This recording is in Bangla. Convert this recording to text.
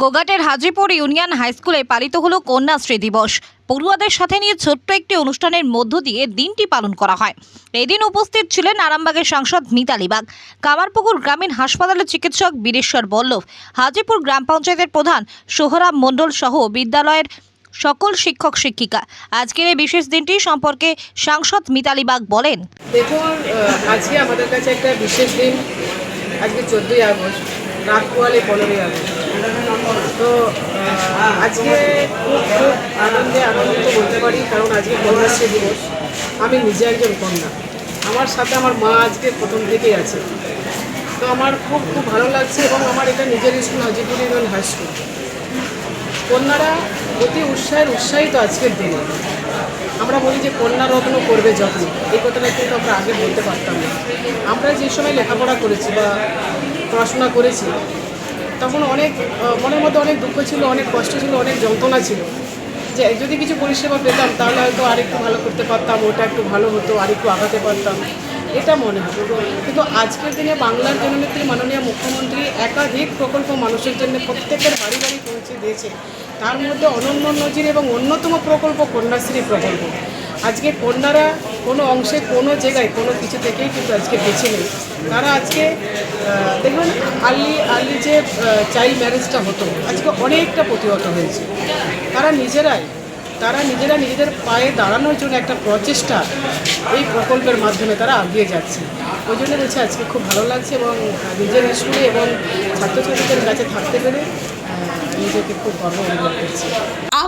গোঘাটের হাজিপুর ইউনিয়ন হাই স্কুলে পালিত হলো কন্যাশ্রী দিবস। পড়ুয়াদের সাথে নিয়ে ছোট্ট একটি অনুষ্ঠানের মধ্য দিয়ে দিনটি পালন করা হয়। এদিন উপস্থিত ছিলেন আরামবাগের সাংসদ মিতালি বাগ, কামারপুকুর গ্রামীণ হাসপাতালের চিকিৎসক বীরেশ্বর বল্লভ, হাজিপুর গ্রাম পঞ্চায়েতের প্রধান সোহরাব মণ্ডল সহ বিদ্যালয়ের সকল শিক্ষক শিক্ষিকা। আজকের এই বিশেষ দিনটি সম্পর্কে সাংসদ মিতালি বাগ বলেন। দেখুন আজকে আমাদের কাছে একটা বিশেষ দিন, আজকে চোদ্দোই আগস্ট। রাত পোয়ালে পনেরোই তো আজকে খুব খুব আনন্দে আনন্দিত বলতে পারি, কারণ আজকে কন্যাশ্রী দিবস। আমি নিজে একজন কন্যা। আমার সাথে আমার মা আজকে প্রথম থেকেই আছে। তো আমার খুব খুব ভালো লাগছে এবং আমার এটা নিজের school Hajipur union high school. কন্যারা অতি উৎসাহের উৎসাহিত আজকের দিনে। আমরা বলি যে কন্যা রত্ন করবে যত্ন এই কথাটা কিন্তু আমরা আগে বলতে পারতাম না। আমরা যে সময় লেখাপড়া করেছি বা পড়াশোনা করেছি, তখন অনেক মনের মধ্যে অনেক দুঃখ ছিল, অনেক কষ্ট ছিল, অনেক যন্ত্রণা ছিল। যে যদি কিছু পরিষেবা পেতাম, তাহলে হয়তো আরেকটু ভালো করতে পারতাম, ওটা একটু ভালো হতো, আরেকটু আগাতে পারতাম। এটা মনে হতো কিন্তু আজকের দিনে বাংলার জননেত্রী, মাননীয় মুখ্যমন্ত্রী একাধিক প্রকল্প মানুষের জন্য প্রত্যেকের বাড়ি বাড়ি পৌঁছে দিয়েছে। তার মধ্যে অনন্য নজির এবং অন্যতম প্রকল্প কন্যাশ্রী প্রকল্প। আজকে কন্যারা কোনো অংশে, কোনো জায়গায়, কোনো কিছু থেকেই কিন্তু আজকে বেছে নেই। তারা আজকে দেখবেন, আর্লি আর্লি যে চাইল্ড ম্যারেজটা হতো, আজকে অনেকটা প্রতিহত হয়েছে। তারা নিজেরাই, তারা নিজেরা নিজেদের পায়ে দাঁড়ানোর জন্য একটা প্রচেষ্টা এই প্রকল্পের মাধ্যমে তারা এগিয়ে যাচ্ছে। ওই জন্য বলছি আজকে খুব ভালো লাগছে এবং নিজের স্কুলে এবং ছাত্রছাত্রীদের কাছে থাকতে পেরে নিজেকে খুব গর্ব অনুভব করছি।